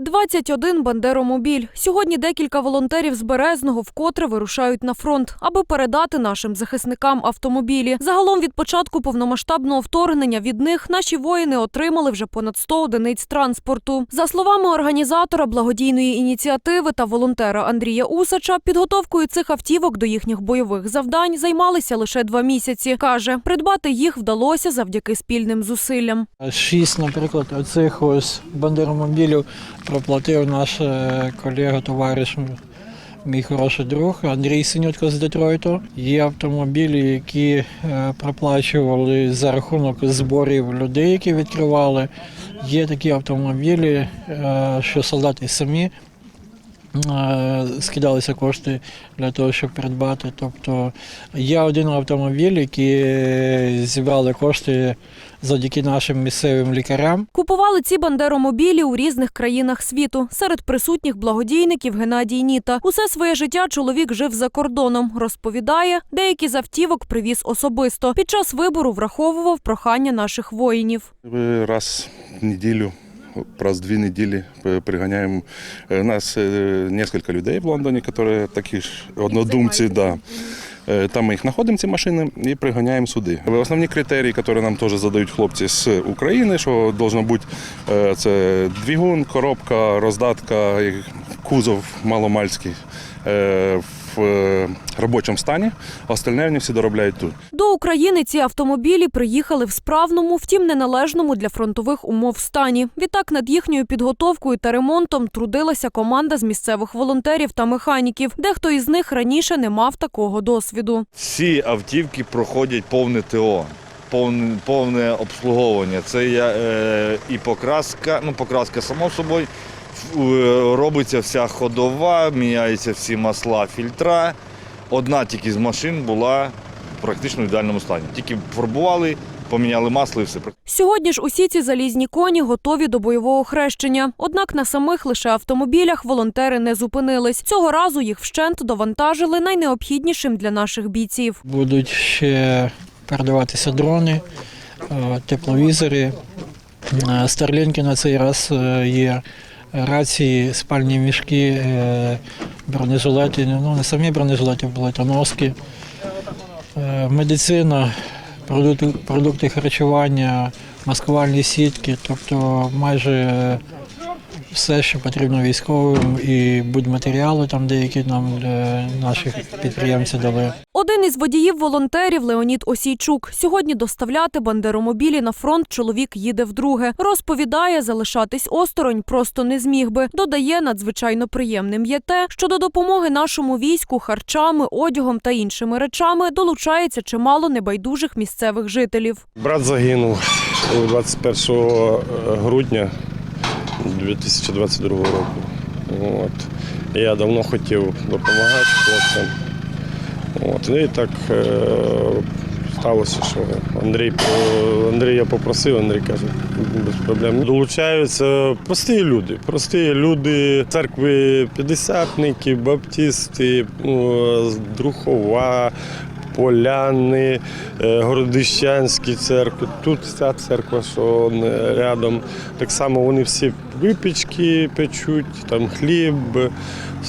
21 бандеромобіль. Сьогодні декілька волонтерів з Березного вкотре вирушають на фронт, аби передати нашим захисникам автомобілі. Загалом від початку повномасштабного вторгнення від них наші воїни отримали вже понад 100 одиниць транспорту. За словами організатора благодійної ініціативи та волонтера Андрія Усача, підготовкою цих автівок до їхніх бойових завдань займалися лише два місяці. каже, придбати їх вдалося завдяки спільним зусиллям. Шість, наприклад, оцих ось бандеромобілів проплатив наш е, колега, товариш, мій хороший друг Андрій Синютко з Детройту. Є автомобілі, які е, проплачували за рахунок зборів людей, які відкривали. Є такі автомобілі, е, що солдати самі скидалися кошти для того, щоб придбати. Тобто є один автомобіль, який зібрали кошти завдяки нашим місцевим лікарям. Купували ці бандеромобілі у різних країнах світу. Серед присутніх благодійників Геннадій Ніта. Усе своє життя чоловік жив за кордоном. Розповідає, деякі з автівок привіз особисто. Під час вибору враховував прохання наших воїнів. Раз в неділю, раз в дві неділі е, приганяємо. Е, Нас е, кілька людей в Лондоні, які такі ж однодумці. Да. Е, Там ми їх знаходимо, ці машини, і приганяємо сюди. Основні критерії, які нам теж задають хлопці з України, що должно бути це двигун, коробка, роздатка, кузов маломальський в е, робочому стані. Остальне вони всі доробляють тут. До України ці автомобілі приїхали в справному, втім неналежному для фронтових умов стані. Відтак над їхньою підготовкою та ремонтом трудилася команда з місцевих волонтерів та механіків. Дехто із них раніше не мав такого досвіду. Всі автівки проходять повне ТО, повне, повне обслуговування. Це я, е, і покраска, ну покраска само собою. Е, Робиться вся ходова, міняються всі масла, фільтра. Одна тільки з машин була практично в ідеальному стані. Тільки фарбували, поміняли масло і все. Сьогодні ж усі ці залізні коні готові до бойового хрещення. Однак на самих лише автомобілях волонтери не зупинились. Цього разу їх вщент довантажили найнеобхіднішим для наших бійців. Будуть ще передаватися дрони, е, тепловізори. Е, Старлінки на цей раз є рації, спальні мішки, е, бронежилети, ну не самі бронежилети, болотоноски, Е, медицина, продукти, продукти харчування, маскувальні сітки, тобто майже все, що потрібно військовим, і будь-матеріали там деякі нам е, наші підприємці дали. Один із водіїв-волонтерів Леонід Осійчук. Сьогодні доставляти бандеромобілі на фронт чоловік їде вдруге. Розповідає, залишатись осторонь просто не зміг би. Додає, надзвичайно приємним є те, що до допомоги нашому війську харчами, одягом та іншими речами долучається чимало небайдужих місцевих жителів. Брат загинув 21 грудня 2022 року. От. Я давно хотів допомагати хлопцям. От. І так е, сталося, що Андрій, Андрія попросив, Андрій каже, без проблем. Долучаються прості люди, прості люди, церкви п'ятдесятники, баптисти, ну, Друхова, Поляни, е, Городищанські церкви. Тут ця церква, що е, рядом. Так само вони всі випічки печуть, там хліб,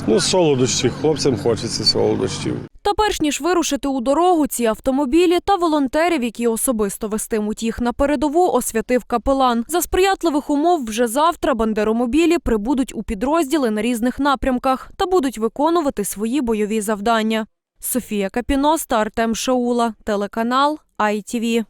ну, солодощі. Хлопцям хочеться солодощів. Перш ніж вирушити у дорогу, ці автомобілі та волонтерів, які особисто вестимуть їх на передову, освятив капелан. За сприятливих умов вже завтра бандеромобілі прибудуть у підрозділи на різних напрямках та будуть виконувати свої бойові завдання. Софія Капіноста, Артем Шаула, телеканал ITV.